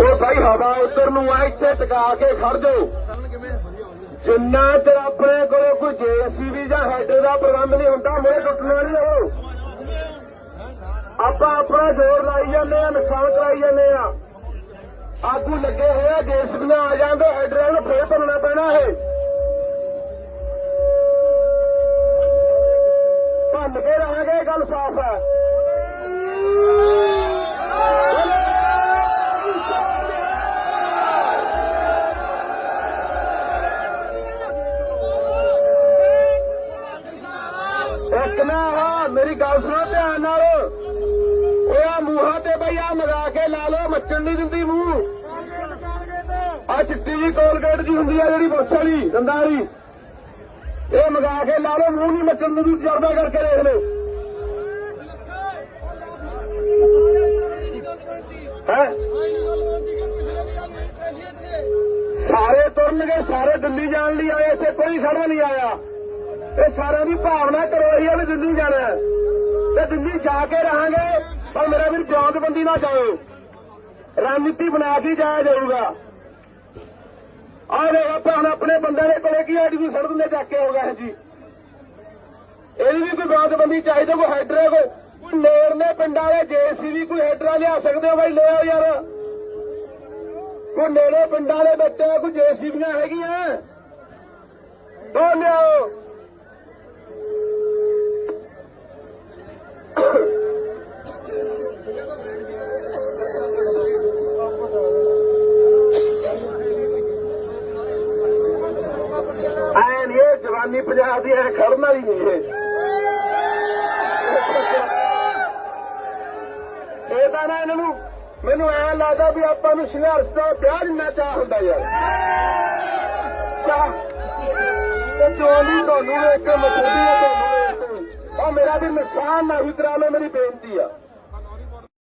ਉਹ ਭਾਈ ਹਵਾ ਉੱਤਰ ਨੂੰ ਆ, ਇੱਥੇ ਟਿਕਾ ਕੇ ਖੜ ਜਾਓ। ਜਿੰਨਾ ਚਿਰ ਆਪਣੇ ਕੋਲ ਕੋਈ ਜੇਸੀਬੀ ਜਾਂ ਹੈਡ ਦਾ ਪ੍ਰਬੰਧ ਨਹੀਂ ਹੁੰਦਾ, ਮੇਰੇ ਟੁੱਟਣਾ ਨਹੀਂ ਉਹ ਆਪਾਂ ਆਪਣਾ ਜ਼ੋਰ ਲਾਈ ਜਾਂਦੇ ਆ, ਨੁਕਸਾਨ ਕਰਾਈ ਜਾਂਦੇ ਆ। ਆਗੂ ਲੱਗੇ ਹੋਏ ਆ ਜੇਸੀਬੀਆਂ ਆ ਜਾਂਦੇ ਹੈਡਰਾਂ ਨੂੰ ਫੇਰ ਭਰਨਾ ਪੈਣਾ ਇਹ। ਭੰਨ ਕੇ ਰਹਾਂਗੇ, ਇਹ ਗੱਲ ਸਾਫ਼ ਹੈ। ਇੱਕ ਨਾ ਮੇਰੀ ਗੱਲ ਸੁਣੋ ਧਿਆਨ ਨਾਲ। ਓਏ ਆ ਮੂੰਹਾਂ ਤੇ ਬਈ ਆ ਮਗਾ ਕੇ ਲਾ ਲਓ, ਮੱਚਣ ਨਹੀਂ ਦਿੰਦੀ ਮੂੰਹ। ਆ ਚਿੱਟੀ ਜੀ ਕੋਲਗੇਟ ਜੀ ਹੁੰਦੀ ਆ ਜਿਹੜੀ ਬੁਰਸ਼ ਵਾਲੀ, ਦੰਦਾਂ ਇਹ ਮਗਾ ਕੇ ਲਾ ਲਓ, ਮੂੰਹ ਨਹੀਂ ਮੱਚਣ ਦਿੰਦੀ, ਤਜਰਬਾ ਕਰਕੇ ਦੇਖ ਲਓ। ਸਾਰੇ ਤੁਰਨਗੇ, ਸਾਰੇ ਦਿੱਲੀ ਜਾਣ ਲਈ ਆਏ, ਇੱਥੇ ਕੋਈ ਖੜਾ ਨਹੀਂ ਆਇਆ। ਇਹ ਸਾਰਿਆਂ ਦੀ ਭਾਵਨਾ ਕਰੋ ਹੀ ਵੀ ਦਿੱਲੀ ਜਾਣਾ ਤੇ ਦਿੱਲੀ ਜਾ ਕੇ ਰਹਾਂਗੇ, ਪਰ ਮੇਰਾ ਵੀਰ ਬਿਆਨਬੰਦੀ ਨਾ ਜਾਓ ਰਣਨੀਤੀ ਬਣਾ ਕੇ ਜਾਇਆ ਜਾਊਗਾ। ਆਹ ਦੇਖ ਆਪਾਂ ਆਪਣੇ ਬੰਦੇ ਦੇ ਕੋਲੇ ਕੀ ਆਡੀ ਨੂੰ ਸੜ ਦਿੰਦੇ ਚੱਕ ਕੇ ਹੋ ਗਿਆ ਜੀ। ਇਹਦੀ ਵੀ ਕੋਈ ਬਿਆਨਬੰਦੀ ਚਾਹੀਦੀ, ਕੋਈ ਹੈਡਰ ਹੈ, ਕੋਈ ਕੋਈ ਨੇੜਲੇ ਪਿੰਡਾਂ ਦੇ ਜੇਸੀਬੀ ਕੋਈ ਹੈਡਰਾਂ ਲਿਆ ਸਕਦੇ ਹੋ ਬਾਈ? ਲੈ ਯਾਰ। ਕੋਈ ਨੇੜੇ ਪਿੰਡਾਂ ਦੇ ਵਿੱਚ ਕੋਈ ਜੇਸੀਬੀਆਂ ਹੈਗੀਆਂ? ਦੋ ਲਿਆਓ। ਜਵਾਨੀ ਪੰਜਾਬ ਦੀ ਐ ਖੜਨ ਵਾਲੀ ਨਹੀਂ ਇਹ। ਇਹ ਤਾਂ ਨਾ ਇਹਨਾਂ ਨੂੰ ਮੈਨੂੰ ਐ ਲੱਗਦਾ ਵੀ ਆਪਾਂ ਨੂੰ ਸੰਘਰਸ਼ ਦਾ ਵਿਆਹ ਜਿੰਨਾ ਚਾਹ ਹੁੰਦਾ ਯਾਰ। ਚਾਹ ਤੇ ਚੋਲੀ ਤੁਹਾਨੂੰ ਇੱਕ ਮਸੂਦੀ ਹੈ ਤੁਹਾਨੂੰ ਇੱਕ। ਉਹ ਮੇਰਾ ਵੀ ਨੁਕਸਾਨ ਨਾ ਹੀ ਕਰਾ ਲਓ, ਮੇਰੀ ਬੇਨਤੀ ਆ।